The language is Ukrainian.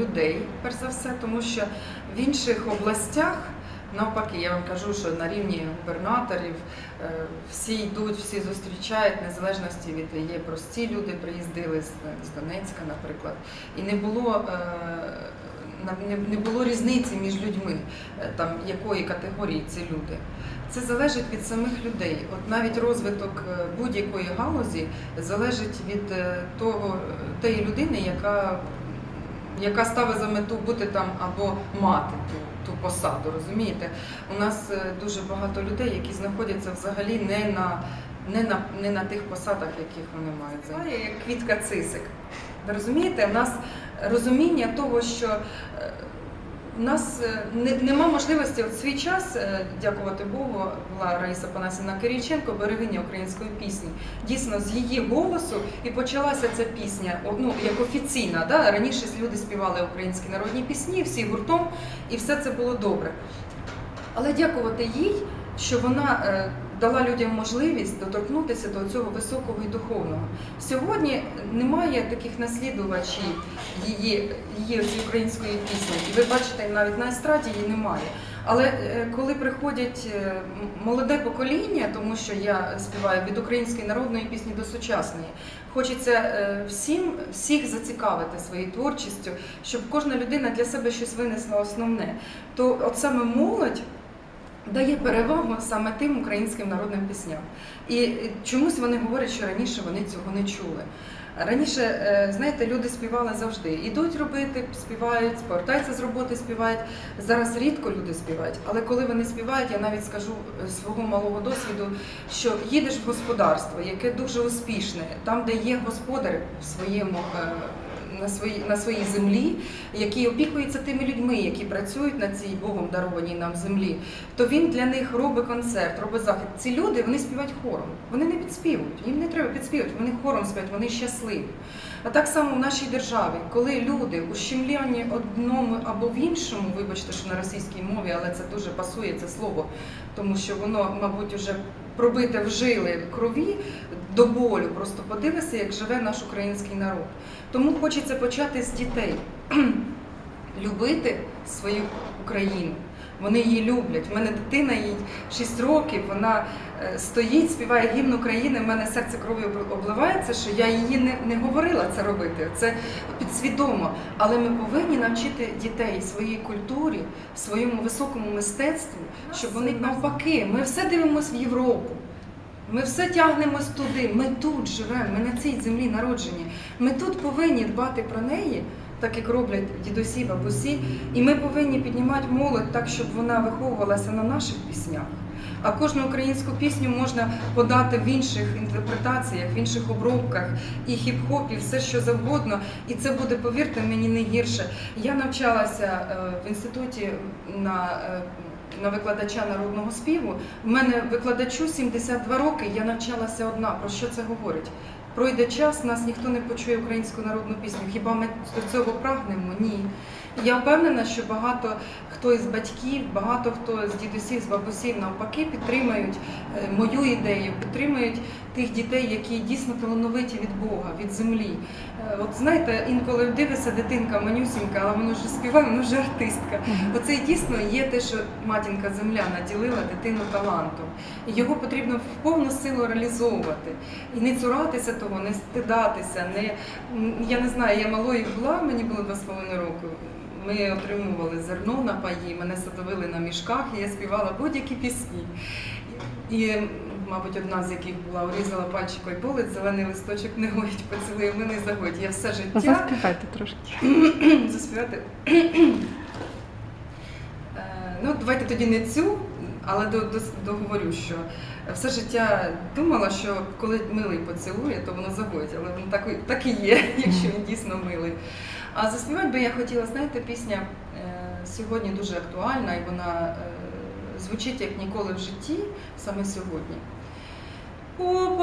людей, перш за все, тому що в інших областях. Навпаки, я вам кажу, що на рівні губернаторів е, всі йдуть, всі зустрічають, незалежності від є прості люди, приїздили з, Донецька, наприклад, і не було, е, не, було різниці між людьми, е, там якої категорії ці люди. Це залежить від самих людей. От навіть розвиток будь-якої галузі залежить від того тієї людини, яка, яка ставить за мету бути там або мати ту, ту посаду. Розумієте? У нас е, дуже багато людей, які знаходяться взагалі не на, не на, не на тих посадах, яких вони мають займати. Як квітка цисик. Ви розумієте, у нас розуміння того, що е, у нас е, не, нема можливості от свій час, е, дякувати Богу, була Раїса Панасівна Кириченко, берегиня української пісні. Дійсно, з її голосу і почалася ця пісня, ну як офіційна. Да? Раніше люди співали українські народні пісні, всі гуртом, і все це було добре. Але дякувати їй, що вона е, дала людям можливість доторкнутися до цього високого і духовного. Сьогодні немає таких наслідувачів її, її української пісні. І ви бачите, навіть на естраді її немає. Але е, коли приходять е, молоде покоління, тому що я співаю від української народної пісні до сучасної, хочеться е, всім всіх зацікавити своєю творчістю, щоб кожна людина для себе щось винесла основне. То от саме молодь дає перевагу саме тим українським народним пісням. І е, чомусь вони говорять, що раніше вони цього не чули. Раніше, е, знаєте, люди співали завжди. Ідуть робити, співають, повертаються з роботи, співають. Зараз рідко люди співають, але коли вони співають, я навіть скажу е, свого малого досвіду, що їдеш в господарство, яке дуже успішне, там, де є господар в своєму. На своїй, на своїй землі, який опікується тими людьми, які працюють на цій Богом дарованій нам землі, то він для них робить концерт, робить захід. Ці люди вони співають хором. Вони не підспівують, їм не треба підспівати, вони хором співають, вони щасливі. А так само в нашій державі, коли люди ущемлені одному або в іншому, вибачте, що на російській мові, але це дуже пасує це слово, тому що воно, мабуть, уже пробите в жили крові до болю. Просто подивися, як живе наш український народ. Тому хочеться почати з дітей любити свою Україну. Вони її люблять. У мене дитина їй 6 років, вона е, стоїть, співає гімн України. У мене серце кров'ю обливається, що я її не, не говорила це робити. Це підсвідомо. Але ми повинні навчити дітей своїй культурі, своєму високому мистецтву, щоб вони навпаки, ми все дивимося в Європу. Ми все тягнемось туди. Ми тут живемо, ми на цій землі народжені. Ми тут повинні дбати про неї, так як роблять дідусі, бабусі, і ми повинні піднімати молодь так, щоб вона виховувалася на наших піснях. А кожну українську пісню можна подати в інших інтерпретаціях, в інших обробках, і хіп-хоп, і все що завгодно. І це буде, повірте мені, не гірше. Я навчалася е, в інституті на, е, на викладача народного співу. У мене викладачу 72 роки, я навчалася одна. Про що це говорить? Пройде час, нас ніхто не почує українську народну пісню. Хіба ми до цього прагнемо? Ні. Я впевнена, що багато хто із батьків, багато хто з дідусів, з бабусів навпаки підтримають е, мою ідею, підтримують тих дітей, які дійсно талановиті від Бога, від землі. Е, От знаєте, інколи дивишся дитинка манюсінька, але вона вже співає, вона вже артистка. Оце дійсно є те, що матінка земля наділила дитину талантом. Його потрібно в повну силу реалізовувати. І не цуратися того, не стидатися. Не, я не знаю, я малою була, мені було два з половиною року. Ми отримували зерно на паї, мене садовили на мішках, і я співала будь-які пісні. І, мабуть, одна з яких була урізала і болить, зелений листочок не гоїть, поцілує мене і загодь. Я все життя Заспівайте трошки. заспівати. Е, Ну, давайте тоді не цю, але до, до, договорю, що все життя думала, що коли милий поцілує, то воно загодить, але воно так, так і є, якщо він дійсно милий. А заспівати би я хотіла, знаєте, пісня е, сьогодні дуже актуальна, і вона е, звучить як ніколи в житті, саме сьогодні. У